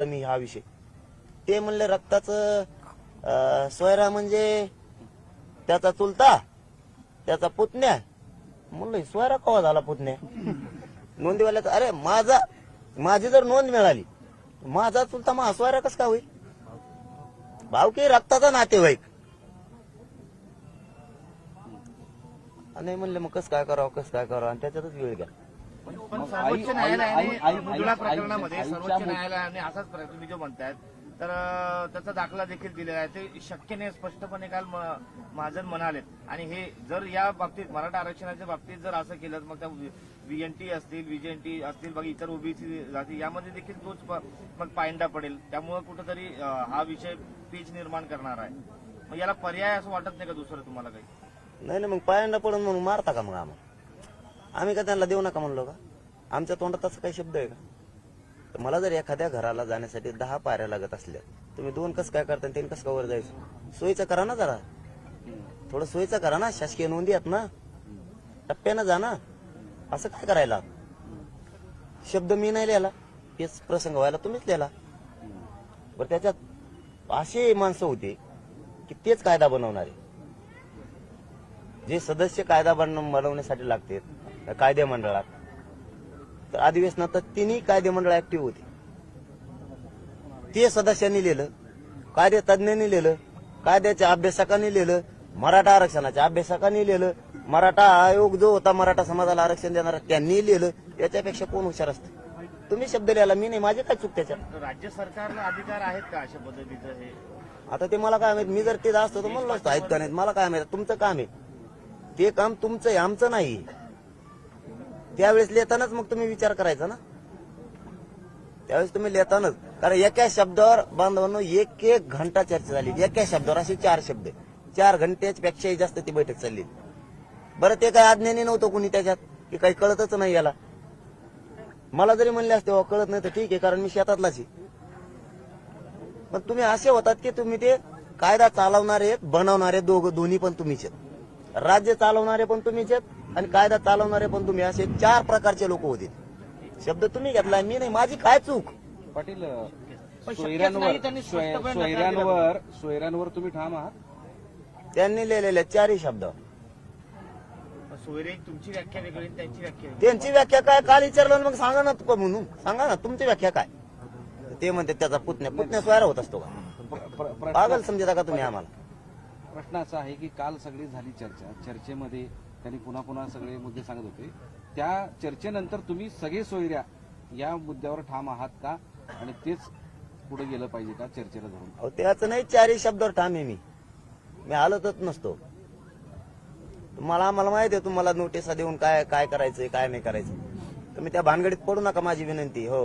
मी हा विषय. ते म्हणले रक्ताचं सोयरा म्हणजे त्याचा चुलता त्याचा पुतण्या. म्हणलं सोयरा कवा झाला पुतण्या? नोंदीवाल्याचा अरे माझा माझी जर नोंद मिळाली माझा चुलता महा सोयरा कस का होईल? भाऊ की रक्ताचा नातेवाईक. आणि म्हणले मग कस काय करावं कस काय करावं? आणि त्याच्यातच वेळ गेला पण मग सर्वोच्च न्यायालयाने मृदुला प्रकरणामध्ये सर्वोच्च न्यायालयाने असाच प्रयत्न तुम्ही जो म्हणतायत तर त्याचा दाखला देखील दिलेला आहे. ते शक्य नाही स्पष्टपणे काल महाजन म्हणालेत. आणि हे जर या बाबतीत मराठा आरक्षणाच्या बाबतीत जर असं केलं तर मग त्या व्हीएनटी असतील व्हीजेएनटी असतील बाकी इतर ओबीसी जाती यामध्ये देखील तोच मग पायंडा पडेल. त्यामुळे कुठंतरी हा विषय पीच निर्माण करणार आहे. मग याला पर्याय असं वाटत नाही का दुसरं तुम्हाला काही? नाही नाही मग पायांना पडून म्हणून मारता का मग आम्हाला? आम्ही का त्यांना देऊ नका म्हणलो का? आमच्या तोंडात असं काही शब्द आहे का? तर मला जर एखाद्या घराला जाण्यासाठी दहा पायऱ्या लागत असल्या तुम्ही दोन कस काय करता तीन कस कवर वर जायचं? सोयीचं करा ना जरा. थोडं सोयीचं करा ना शासकीय नोंदी आहेत ना. टप्प्यानं जा ना. असं काय करायला? शब्द मी नाही लिहिला. तेच प्रसंग व्हायला तुम्हीच लिहिला. बरं त्याच्यात असे माणसं होते की तेच कायदा बनवणारे. जे सदस्य कायदा बन- बनवण्यासाठी लागते कायदे मंडळात तर अधिवेशनात तर तिन्ही कायदे मंडळ ऍक्टिव्ह होते. ते सदस्यांनी लिहिलं कायदे तज्ज्ञांनी लिहिलं कायद्याच्या अभ्यासकांनी लिहिलं मराठा आरक्षणाच्या अभ्यासकांनी लिहिलं मराठा आयोग जो होता मराठा समाजाला आरक्षण देणारा त्यांनी लिहिलं. याच्यापेक्षा कोण हुशार असतं? तुम्ही शब्द लिहायला मी नाही. माझे काय चूक त्याच्यात? राज्य सरकारला अधिकार आहेत का अशा पद्धतीचं हे? आता ते मला काय माहीत? मी जर ते असतो तर म्हणलं असतं ऐकता नाहीत मला काय माहीत? तुमचं काम आहे. ते काम तुमचं आहे आमचं नाही त्यावेळेस लिहितानाच मग तुम्ही विचार करायचा ना? त्यावेळेस तुम्ही लिहितानाच कारण एका शब्दावर बांधवांनो एक एक घंटा चर्चा झाली. एका शब्दावर असे चार शब्द. चार घंट्यापेक्षाही जास्त ती बैठक चालली. बरं ते काय अज्ञानी नव्हतं कुणी त्याच्यात? की काही कळतच नाही याला. मला जरी म्हणले असते हो, कळत नाही तर ठीक आहे कारण मी शेतातलाच आहे. पण तुम्ही असे होतात की तुम्ही ते कायदा चालवणारे बनवणारे दोघं दोन्ही पण तुम्हीच आहेत. राज्य चालवणारे पण तुम्हीच आहेत आणि कायदा चालवणारे पण तुम्ही असे चार प्रकारचे लोक होते. शब्द तुम्ही घेतलाय मी नाही माझी काय चूक? पाटील सोयऱ्यांवर सोयऱ्यांवर सोयऱ्यांवर तुम्ही ठाम आहात? त्यांनी लिहिलेल्या चारही शब्द. सोयरे तुमची व्याख्या वेगळी आणि त्यांची व्याख्या त्यांची व्याख्या काय? काल विचारलं मग सांगा ना तू म्हणून. सांगा ना तुमची व्याख्या काय? ते म्हणते त्याचा पुतण्या पुतण्या स्वयरा होत असतो का? पागल समजता का तुम्ही आम्हाला? प्रश्न असा आहे की काल सगळी झाली चर्चा. चर्चेमध्ये त्यांनी पुन्हा पुन्हा सगळे मुद्दे सांगत होते. त्या चर्चेनंतर तुम्ही सगळे सोयऱ्या या मुद्द्यावर ठाम आहात का? आणि तेच पुढे गेलं पाहिजे का चर्चेला धरून? अहो त्याचं नाही चारही शब्दावर ठाम आहे मी. मी हालतच नसतो. तुम्हाला आम्हाला माहिती आहे तुम्हाला नोटिसा देऊन काय काय करायचंय काय नाही करायचं तुम्ही त्या भानगडीत पडू नका माझी विनंती हो.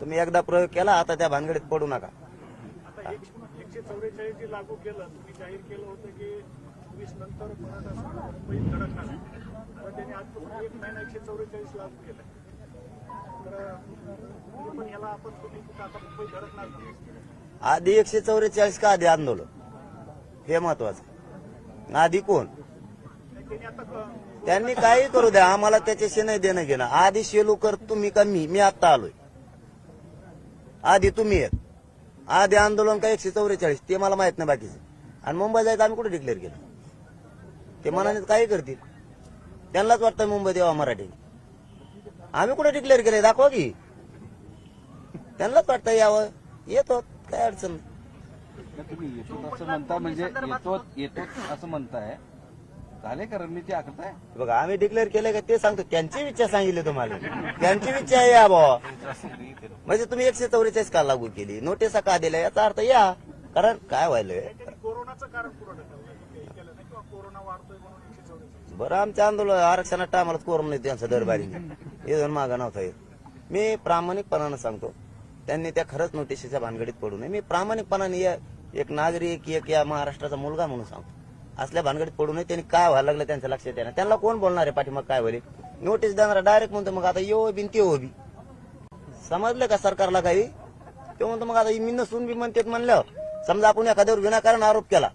तुम्ही एकदा प्रयोग केला आता त्या भानगडीत पडू नका. एकशे चौवेचाळीस लागू केलं तुम्ही जाहीर केलं होतं की वीस नंतर मुंबईत धडकणार तर त्यांनी आजपासून एक महिना एकशे चौवेचाळीस लागू केलं तर पण याला आपण तुम्ही आता धडकणार नाही आधी एकशे चौवेचाळीस का आधी आंदोलन? हे महत्वाचं. आधी कोण? त्यांनी आता त्यांनी काही करू द्या. आम्हाला त्याच्याशी नाही देणं घेणं. आधी शेलू कर तुम्ही का मी? मी आता आलोय. आधी तुम्ही येत. आधी आंदोलन का एकशे चौवेचाळीस? ते मला माहीत नाही बाकीचे. आणि मुंबई जायचं आम्ही कुठे डिक्लेअर केलं? ते मनाने काही करतील? त्यांनाच वाटतं मुंबईत यावं मराठी. आम्ही कुठे डिक्लेअर केलंय? दाखवा की. त्यांनाच वाटतं यावं. येतो काय अडचण? तुम्ही येतो असं म्हणता म्हणजे येतो येतो असं म्हणताय. झाले आखताय? बघा आम्ही डिक्लेअर केलं का ते सांगतो. त्यांची इच्छा सांगितली तुम्हाला. त्यांची इच्छा आहे या भावा. म्हणजे तुम्ही एकशे चौवेचाळीस का लागू केली? नोटिसा का दिल्या? याचा अर्थ या. कारण काय व्हायलंय? कोरोनाचं कारण पुरं ढकललं हे केलं नाही किंवा कोरोना वाढतोय म्हणून एकशे चौवेचाळीस बरं आमच्या आंदोलन आरक्षणात टायमाला कोरम नाही त्यांचा दरबारी. हे दोन मागा नव्हता येत मी प्रामाणिकपणानं सांगतो त्यांनी त्या खरंच नोटिशीच्या भानगडीत पडू नये. मी प्रामाणिकपणाने या एक नागरिक एक या महाराष्ट्राचा मुलगा म्हणून सांगतो. असल्या भानगडीत पडू नये त्यांनी काय व्हायला लागलं त्यांचं लक्षात येणार. त्यांना कोण बोलणार आहे पाठीमाग काय होईल? नोटीस देणारा डायरेक्ट म्हणतो मग आता यो बिन ते हो बी. समजलं का सरकारला काही? ते म्हणतो मग आता मी नसून बी म्हणतात म्हणलं समजा आपण एखाद्यावर विनाकारण आरोप केला.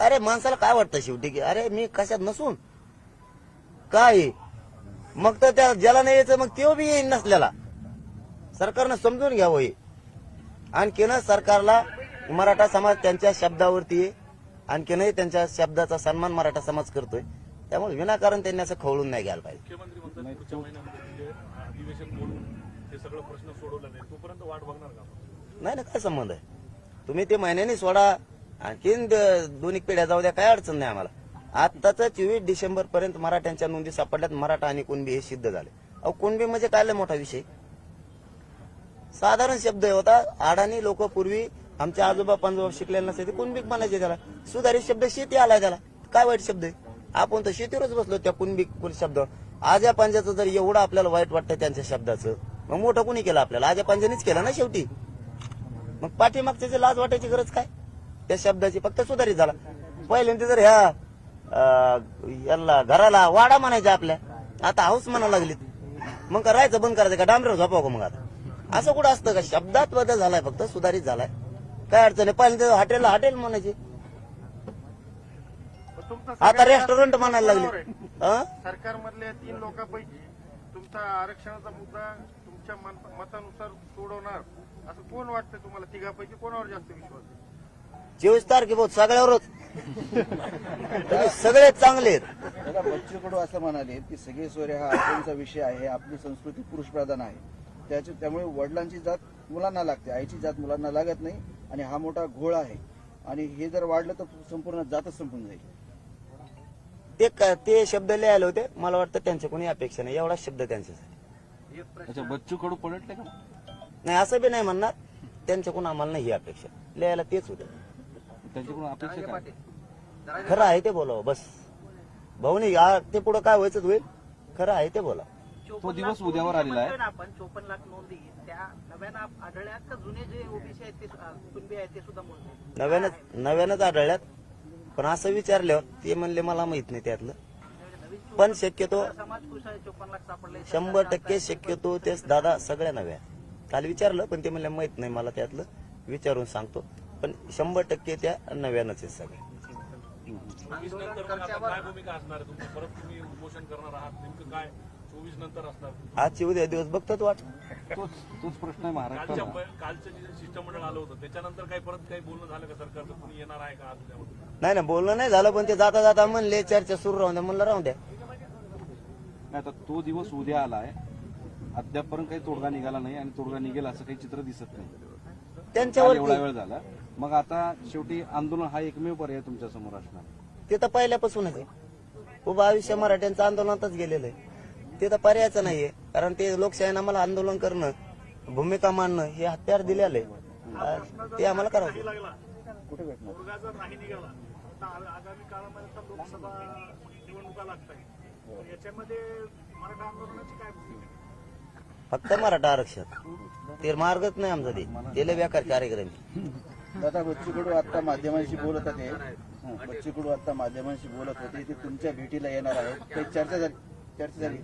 अरे माणसाला काय वाटतं शेवटी की अरे मी कशात नसून काय? मग तर त्या ज्याला नाही यायचं मग तो बी येईन नसल्याला. सरकारनं समजून घ्यावं हे. आणखीन सरकारला मराठा समाज त्यांच्या शब्दावरती आहे. आणखीनही त्यांच्या शब्दाचा सन्मान मराठा समाज करतोय. त्यामुळे विनाकारण त्यांनी असं खवळून नाही घ्यायला पाहिजे. मुख्यमंत्री म्हणतात पुढच्या महिन्यामध्ये म्हणजे अधिवेशन बोलून हे सगळं प्रश्न सोडवला नाही. तोपर्यंत वाट बघणार का आपण? नाही ना काय संबंध आहे? तुम्ही ते महिन्यानी सोडा. आणखीन द- दोन एक पिढ्या जाऊ द्या काय अडचण नाही आम्हाला. आताच चोवीस डिसेंबर पर्यंत मराठ्यांच्या नोंदी सापडल्यात. मराठा आणि कुणबी हे सिद्ध झाले. अहो कुणबी म्हणजे काय लय मोठा विषय? साधारण शब्द होता अडाणी लोक पूर्वी आमच्या आजोबा पंजोबा शिकलेले नसते ते कुणबीक म्हणायचे त्याला? सुधारित शब्द शेती आलाय त्याला. काय वाईट शब्द आहे? आपण तर शेतीवरच बसलो त्या कुणबी शब्द. आज्या पांज्याचं जर एवढं आपल्याला वाईट वाटतं त्यांच्या शब्दाचं मग मोठं कुणी केलं आपल्याला? आज्या पांज्यानेच केलं ना शेवटी? मग पाठीमागच्या जे लाज वाटायची गरज काय? त्या शब्दाची फक्त सुधारित झाला. पहिल्यांदा जर ह्या याला घराला वाडा म्हणायचा आपल्या. आता हाऊस म्हणा लागलीत. मग का राहायचं बंद करायचं का? डांबरे झोपाव का मग आता? असं कुठं असतं का? शब्दात बदल झालाय फक्त सुधारित झालाय. काय अडचण आहे? पहिल्यांदा हॉटेलला हॉटेल म्हणायचे. आता रेस्टॉरंट म्हणायला लागले? सरकारमधल्या तीन लोकांपैकी तुमचा आरक्षणाचा मुद्दा तुमच्या मतानुसार सोडवणार. असं कोण वाटतं तुम्हाला? तिघापैकी कोणावर जास्त विश्वास? चोवीस तारखे बहुत सगळ्यावरच. सगळे चांगले आहेत. दादा बच्चू कडू असं म्हणाले की सगळे सोयरे हा अडचणीचा विषय आहे आपली संस्कृती पुरुष प्रधान आहे. त्याच्या त्यामुळे वडिलांची जात मुलांना लागते आईची जात मुलांना लागत नाही आणि हा मोठा घोळ आहे. आणि हे जर वाढलं तर संपूर्ण जातच संपून जाईल. ते क- ते शब्द लिहायला होते मला वाटतं त्यांच्या कोणी अपेक्षा नाही एवढा शब्द त्यांच्यासाठी अच्छा बच्चू कडू पलटले का? नाही असं बी नाही म्हणणार त्यांच्याकडून आम्हाला नाही ही अपेक्षा. लिहायला तेच होतं. त्यांच्याकडून अपेक्षा काय? खरं आहे ते बोलावं बस. भाऊनी आ- ते पुढे काय व्हायचं होईल? खरं आहे ते बोला. तो दिवस उद्यावर आलेला आहे. आपण चोपन्न लाख नोंदी. त्या नव्यानं आढळल्यात का जुने जे ओबीसी आहेत ते सु- अं, कुणबी आहेत ते सुद्धा मोजले नव्यानंच नव्यानंच आढळल्यात. पण असं विचारल्यावर ते म्हणले मला माहीत नाही त्यातलं. पण शक्यतो समाज खुश आहे चोपन्न लाख सापडले. शंभर टक्के शक्यतो तेच दादा सगळ्या नव्या काल विचारलं पण ते म्हणले माहीत नाही मला त्यातलं. विचारून सांगतो. पण शंभर टक्के त्या नव्यानंच आहेत सगळ्या. चोवीस नंतर मग आता काय भूमिका असणार आहे तुमची? परत तुम्ही उपोषण करणार आहात नेमकं काय? चोवीस नंतर असणार आजची उद्या दिवस बघतात वाट. तोच तोच प्रश्न आहे कालच्या महाराष्ट्राला प- कालचं जे शिष्टमंडळ आलं होतं त्याच्यानंतर काही परत काही बोलणं झालं का सरकारचं? कुणी येणार आहे का आज नाही ना बोलणं नाही झालं पण ते जाता जाता म्हणले चर्चा सुरू राहून द्या म्हणलं राहून द्या. नाही, आता तो दिवस उद्या आलाय. अद्यापपर्यंत काही तोडगा निघाला नाही आणि तोडगा निघेल असं काही चित्र दिसत नाही. काल एवढा त्यांच्यावरती वेळ झाला. मग आता शेवटी आंदोलन हा एकमेव पर्याय तुमच्यासमोर असणार. ते तर पहिल्यापासूनच आहे. उभं आयुष्य मराठ्यांचं आंदोलनातच गेलेलं आहे. ते तर पर्यायचं नाहीये कारण ते लोकशाहीनं आम्हाला आंदोलन करणं भूमिका मांडणं हे हत्यार दिलेलं आहे. ते आम्हाला करावं कुठे भेटणार? फक्त मराठा आरक्षण. ते मार्गच नाही आमचा ते. लय बेकार कार्यक्रम. दादा बच्चू कडू आता माध्यमांशी बोलत होते हं, बच्चू कडू आता माध्यमांशी बोलत होते. ते तुमच्या भेटीला येणार आहेत. काही चर्चा झाली चर्चा झाली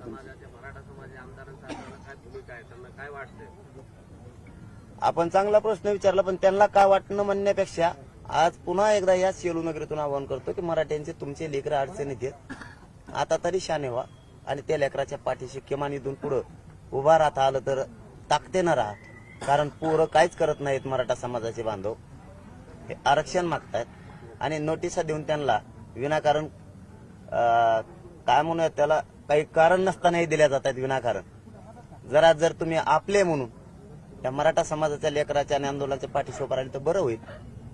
आपण चांगला प्रश्न विचारला पण त्यांना काय वाटणं म्हणण्यापेक्षा आज पुन्हा एकदा या सेलू नगरीतून आवाहन करतो की मराठ्यांचे तुमचे लेकर अडचणीत आहेत. आता तरी शाने व्हा आणि त्या लेकराच्या पाठीशी किमान इथून पुढं उभा राहता आलं तर ताकदीनं राहा. कारण पोरं काहीच करत नाहीत मराठा समाजाचे बांधव. हे आरक्षण मागतायत आणि नोटिसा देऊन त्यांना विनाकारण काय म्हणूया त्याला काही कारण नसतानाही दिल्या जातात विनाकारण. जरा जर तुम्ही आपले म्हणून त्या मराठा समाजाच्या लेकराच्या आणि आंदोलनाच्या पाठीशी उभं राहिले तर बरं होईल.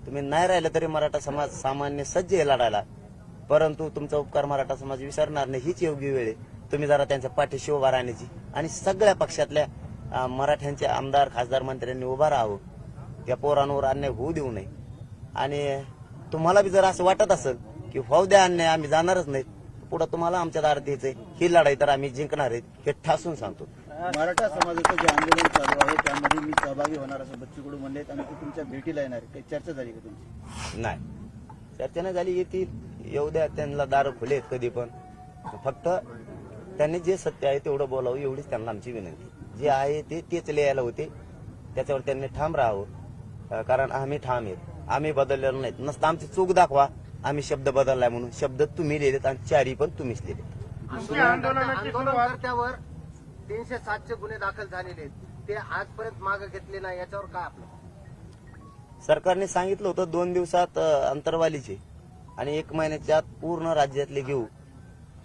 तुम्ही नाही राहिलं तरी मराठा समाज सामान्य सज्ज आहे लढायला. परंतु तुमचा उपकार मराठा समाज विसरणार नाही हीच योग्य वेळ आहे. तुम्ही जरा त्यांच्या पाठीशी उभा राहण्याची आणि सगळ्या पक्षातल्या मराठ्यांचे आमदार खासदार मंत्र्यांनी उभा राहावं. त्या पोरांवर अन्याय होऊ देऊ नये. आणि तुम्हाला बी जर असं वाटत असेल की होऊ द्या अन्याय आम्ही जाणारच नाही पुढे तुम्हाला आमच्या दारात यायचंय. ही लढाई तर आम्ही जिंकणार आहेत हे ठासून सांगतो. मराठा समाजाचं जे आंदोलन चालू आहे त्यामध्ये मी सहभागी होणार असं बच्चू कडू म्हणले आणि ते तुमच्या भेटीला येणार आहे काही चर्चा झाली का तुमची? नाही. चर्चा नाही झाली येतील. येऊ द्या त्यांना दार खुले आहेत कधी पण. फक्त त्यांनी जे सत्य आहे तेवढं बोलावं एवढीच त्यांना आमची विनंती. जे आहे ते तेच लिहायला होते. त्याच्यावर त्यांनी ठाम राहावं. कारण आम्ही ठाम आहेत. आम्ही बदललेलो नाहीत. नसतं आमची चूक दाखवा. आम्ही शब्द बदललाय म्हणून. शब्द तुम्ही लिहिलेत आणि चारी पण तुम्हीच लिहिले आंदोलनकर्त्यावर तीनशे सातशे गुन्हे दाखल झालेले आहेत. ते आजपर्यंत मागे घेतले नाही याच्यावर काय आपलं? सरकारने सांगितलं होतं दोन दिवसात अंतरवालीचे आणि एक महिन्याच्या आत पूर्ण राज्यातले घेऊ.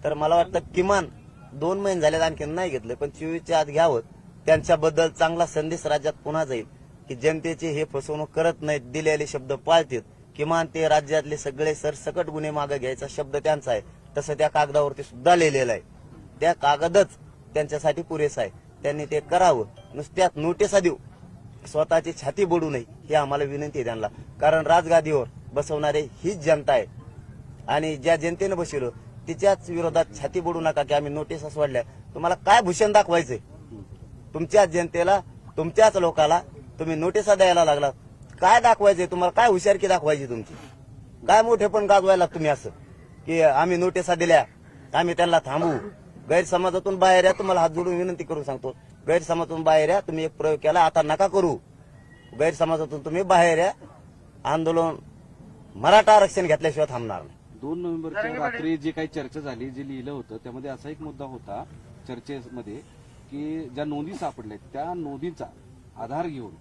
तर मला वाटतं किमान दोन महिने झाल्यात आणखी नाही घेतले पण चोवीसच्या आत घ्यावं. त्यांच्याबद्दल चांगला संदेश राज्यात पुन्हा जाईल. की जनतेची हे फसवणूक करत नाहीत दिलेले शब्द पाळतील किमान ते राज्यातले सगळे सरसकट गुन्हे मागे घ्यायचा शब्द त्यांचा आहे. तसं त्या कागदावरती सुद्धा लिहिलेलं आहे. त्या कागदच त्यांच्यासाठी पुरेसा आहे. त्यांनी ते करावं. नुसत्यात नोटिसा देऊ. स्वतःची छाती बोडू नये ही आम्हाला विनंती आहे त्यांना. कारण राजगादीवर बसवणारे हीच जनता आहे. आणि ज्या जनतेनं बसवलं तिच्याच विरोधात छाती बोडू नका की आम्ही नोटीस सोडल्या. तुम्हाला काय भूषण दाखवायचंय? तुमच्याच जनतेला तुमच्याच लोकाला तुम्ही नोटिसा द्यायला लागला. काय दाखवायचंय तुम्हाला? काय हुशारकी दाखवायची तुमची? काय मोठे पण गाजवायला तुम्ही असं. की आम्ही नोटिसा दिल्या आम्ही त्यांना थांबवू गैरसमाजातून बाहेर या तुम्हाला हात जोडून विनंती करून सांगतो. गैरसमाजातून बाहेर या तुम्ही एक प्रयोग केला आता नका करू. गैरसमाजातून तुम्ही बाहेर या. आंदोलन मराठा आरक्षण घेतल्याशिवाय थांबणार नाही. दोन नोव्हेंबरच्या रात्री जी काही चर्चा झाली जे लिहिलं होतं त्यामध्ये असा एक मुद्दा होता चर्चेमध्ये की ज्या नोंदी सापडल्या त्या नोंदीचा आधार घेऊन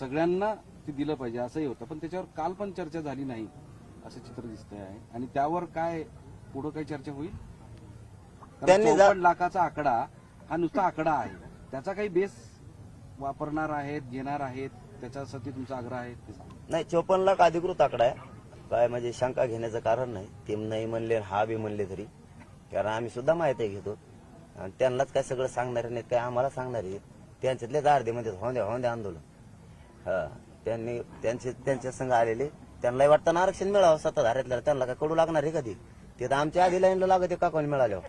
सगळ्यांना ते दिलं पाहिजे असंही होतं. पण त्याच्यावर काल पण चर्चा झाली नाही असं चित्र दिसतंय आहे. आणि त्यावर काय पुढं काही चर्चा होईल? 54 लाखाचा आकडा हा नुसता आकडा आहे. त्याचा काही बेस वापरणार आहेत घेणार आहेत त्याच्यासाठी तुमचा आग्रह आहे. नाही चोपन्न लाख अधिकृत आकडा आहे. काय म्हणजे शंका घेण्याचं कारण नाही. ते नाही म्हणले हा बी म्हणले तरी. कारण आम्ही सुद्धा माहिती घेतो. आणि त्यांनाच काय सगळं सांगणार नाहीत काय आम्हाला सांगणार आहेत त्यांच्यातलेच अर्धे म्हणजे होंद्या होंद्या आंदोलन. हा. त्यांनी त्यांचे त्यांच्या संघ आलेले. त्यांनाही वाटतं ना आरक्षण मिळावं सत्ताधाऱ्यातल्या त्यांना काय कडू लागणार आहे कधी? ते तर आमच्या आधी लाईनला लागत आहे का कोणी मिळाल्यावर.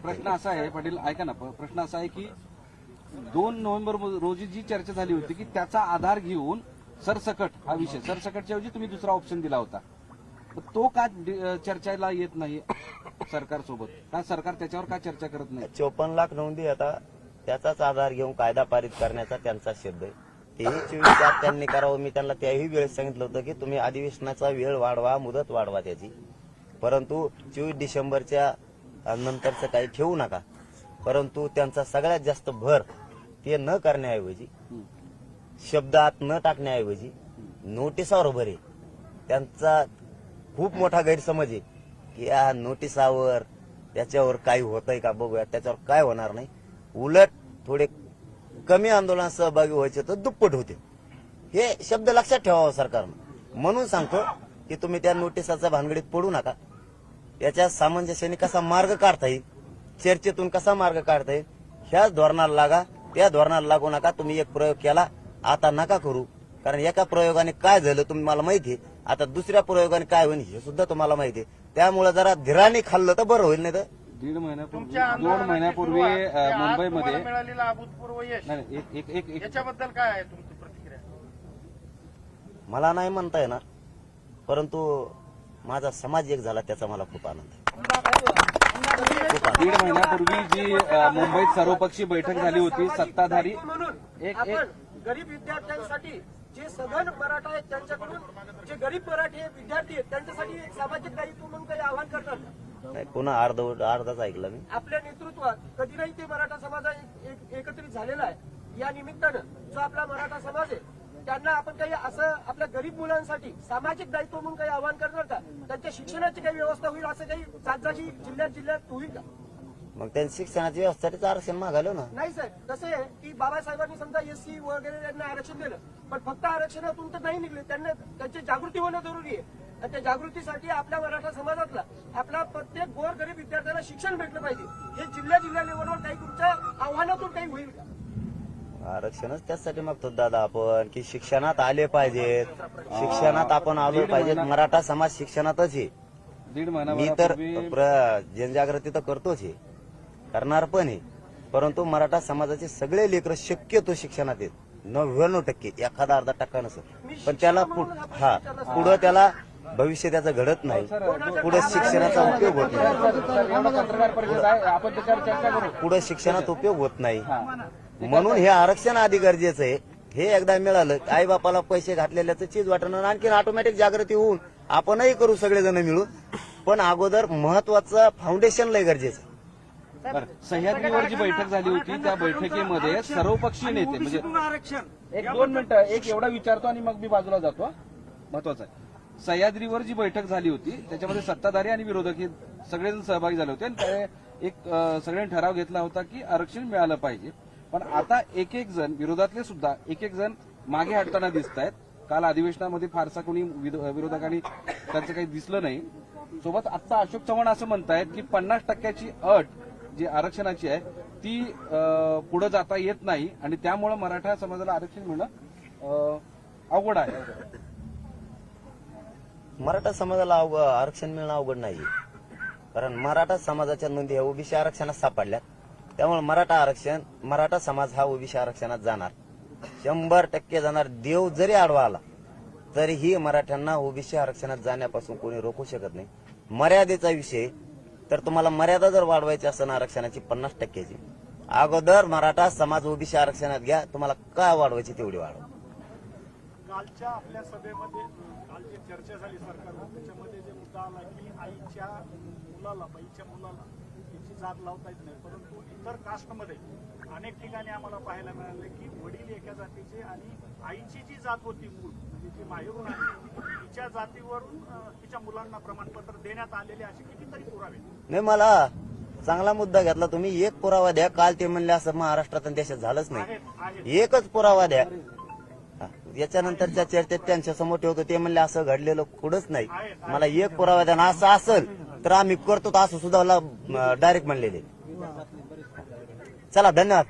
प्रश्न असा आहे पाटील ऐका ना. प्रश्न असा आहे की दोन नोव्हेंबर रोजी जी चर्चा झाली होती की त्याचा आधार घेऊन सरसकट हा विषय सरसकटच्या ऐवजी तुम्ही दुसरा ऑप्शन दिला होता. तो का चर्चेला येत नाही सरकार सोबत का सरकार त्याच्यावर का चर्चा करत नाही? चोपन्न लाख नोंदी आता त्याचाच आधार घेऊन कायदा पारित करण्याचा त्यांचा शब्द आहे. तेही चोवीस आत त्यांनी करावं. मी त्यांना त्याही वेळेस सांगितलं होतं की तुम्ही अधिवेशनाचा वेळ वाढवा मुदत वाढवा त्याची. परंतु चोवीस डिसेंबरच्या नंतरचं काही ठेवू नका. परंतु त्यांचा सगळ्यात जास्त भर ते न करण्याऐवजी शब्दात न टाकण्याऐवजी नोटिसावर भर आहे त्यांचा खूप मोठा गैरसमज आहे की या नोटिसावर त्याच्यावर काही होतंय का बघूया त्याच्यावर काय होणार नाही. उलट थोडे कमी आंदोलनात सहभागी व्हायचे तर दुप्पट होते. हे शब्द लक्षात ठेवावा सरकारनं. म्हणून सांगतो की तुम्ही त्या नोटीसाचा भानगडीत पडू नका. याच्या सामंजस्याने कसा मार्ग काढता येईल चर्चेतून कसा मार्ग काढता येईल ह्याच धोरणाला लागा त्या धोरणाला लागू नका तुम्ही एक प्रयोग केला आता नका करू. कारण एका प्रयोगाने काय झालं तुम्हाला माहिती आहे. आता दुसऱ्या प्रयोगाने काय होईल हे सुद्धा तुम्हाला माहिती आहे. त्यामुळे जरा धीराने खाल्लं तर बरं होईल नाही तर दीड महिन्यापूर्वी तुमच्या दोन आंदोलनाची महिन्यापूर्वी सुरुवात, अ, ते आज मुंबईमध्ये मिळालेलं अभूतपूर्व यश. नाही नाही, एक एक एक एक याच्याबद्दल काय आहे तुमची प्रतिक्रिया? मला नाही म्हणता येणार परंतु माझा समाज एक झाला त्याचा मला खूप आनंद आहे. दीड महिन्यापूर्वी जी अ, मुंबईत सर्वपक्षीय बैठक झाली होती सत्ताधारी म्हणून एक- आपण गरीब विद्यार्थ्यांसाठी जे सधन मराठा आहेत त्यांच्याकडून जे गरीब मराठी विद्यार्थी आहेत त्यांच्यासाठी एक सामाजिक दायित्व म्हणून काही आवाहन करणार नाही, पुन्हा अर्ध अर्धाच ऐकलं मी. आपल्या नेतृत्वात कधी नाही ते मराठा समाज एक- एक- एकत्रित झालेला आहे. या निमित्तानं जो आपला मराठा समाज आहे त्यांना आपण काही असं आपल्या गरीब मुलांसाठी सामाजिक दायित्व म्हणून काही आवाहन करणार का? त्यांच्या शिक्षणाची काही व्यवस्था होईल असं काही जागी जिल्ह्यात जिल्ह्यात होईल का? मग त्यांनी शिक्षणाची व्यवस्थेसाठी आरक्षण मागायला ना. नाही कसं आहे की बाबासाहेबांनी समजा एससी वगैरे त्यांना आरक्षण दिलं पण फक्त आरक्षणातून तर नाही निघले. त्यांना त्यांची जागृती होणं जरुरी आहे. आणि त्या जागृतीसाठी आपल्या मराठा समाजातला आपला प्रत्येक गोर गरीब विद्यार्थ्याला शिक्षण भेटलं पाहिजे. हे जिल्ह्या जिल्ह्या लेवलवर काही तुमच्या आव्हानातून काही होईल का? आरक्षणच त्यासाठी मागतो दादा आपण की शिक्षणात आले पाहिजेत. शिक्षणात आपण आलो पाहिजेत. मराठा समाज शिक्षणातच आहे. दीड मी तर प्र- जनजागृती तर करतोच आहे. करणार पण आहे. परंतु मराठा समाजाचे सगळे लेकर शक्यतो शिक्षणात आहेत. नव्याण्णव टक्के एखादा अर्धा टक्का नसत पण त्याला हा पुढं त्याला भविष्य त्याचं घडत नाही. पुढे शिक्षणाचा उपयोग होत नाही. पुढे शिक्षणात उपयोग होत नाही. म्हणून हे आरक्षण आधी गरजेचं आहे. हे एकदा मिळालं आई बापाला पैसे घातलेल्याचं चीज वाटणं आणि आणखीन ऑटोमॅटिक जागृती होऊन आपणही करू सगळेजण मिळून. पण अगोदर महत्वाचं फाउंडेशन लय गरजेचं सह्याद्रीवर जी बैठक झाली होती. त्या बैठकीमध्ये सर्वपक्षीय नेते म्हणजे एक दोन मिनिटं एक एवढा विचारतो आणि मग मी बाजूला जातो हा. महत्वाचं आहे. सह्याद्रीवर जी बैठक झाली होती त्याच्यामध्ये सत्ताधारी आणि विरोधक हे सगळेजण सहभागी झाले होते. आणि त्या एक सगळ्यांनी ठराव घेतला होता की आरक्षण मिळालं पाहिजे. पण आता एक एक जण विरोधातले सुद्धा एक एक जण मागे हटताना दिसत आहेत काल अधिवेशनामध्ये फारसा कोणी विरोधकांनी त्यांचं काही दिसलं नाही. सोबत आता अशोक चव्हाण असं म्हणतायत की पन्नास टक्क्याची अट जी आरक्षणाची आहे ती पुढे जाता येत नाही. आणि त्यामुळे मराठा समाजाला आरक्षण मिळणं अवघड आहे. मराठा समाजाला अवघड आरक्षण मिळणं अवघड नाही. कारण मराठा समाजाच्या नोंदी ह्या ओबीसी आरक्षणात सापडल्यात. त्यामुळे मराठा आरक्षण मराठा समाज हा ओबीसी आरक्षणात जाणार. शंभर टक्के जाणार. देव जरी आडवा आला तरीही मराठ्यांना ओबीसी आरक्षणात जाण्यापासून कोणी रोखू शकत नाही. मर्यादेचा विषय तर तुम्हाला मर्यादा जर वाढवायची असेल आरक्षणाची पन्नास टक्क्याची. अगोदर मराठा समाज ओबीसी आरक्षणात घ्या तुम्हाला काय वाढवायची तेवढी वाढवा. कालच्या आपल्या सभेमध्ये चर्चा झाली सरकारवर. त्याच्यामध्ये जे मुद्दा आला की आईच्या मुलाला बाईच्या मुलाला त्याची जात लावता येत नाही. परंतु इतर कास्टमध्ये अनेक ठिकाणी आम्हाला पाहायला मिळाले की वडील एका जातीचे आणि आईची जी जात होती मूळ म्हणजे जी माहेरून आली तिच्या जातीवरून तिच्या मुलांना प्रमाणपत्र देण्यात आलेले असे कितीतरी पुरावे नाही मला चांगला मुद्दा घेतला तुम्ही. एक पुरावा द्या. काल ते म्हणले असं महाराष्ट्रात आणि देशात झालंच नाही. एकच पुरावा द्या. याच्यानंतरच्या चर्चेत त्यांच्यासमोर ठेवतो. ते म्हणले असं घडलेलं कुठंच नाही. मला एक पुरावा द्या असं असेल तर आम्ही करतो. तर असं सुद्धा डायरेक्ट म्हणलेले. चला धन्यवाद.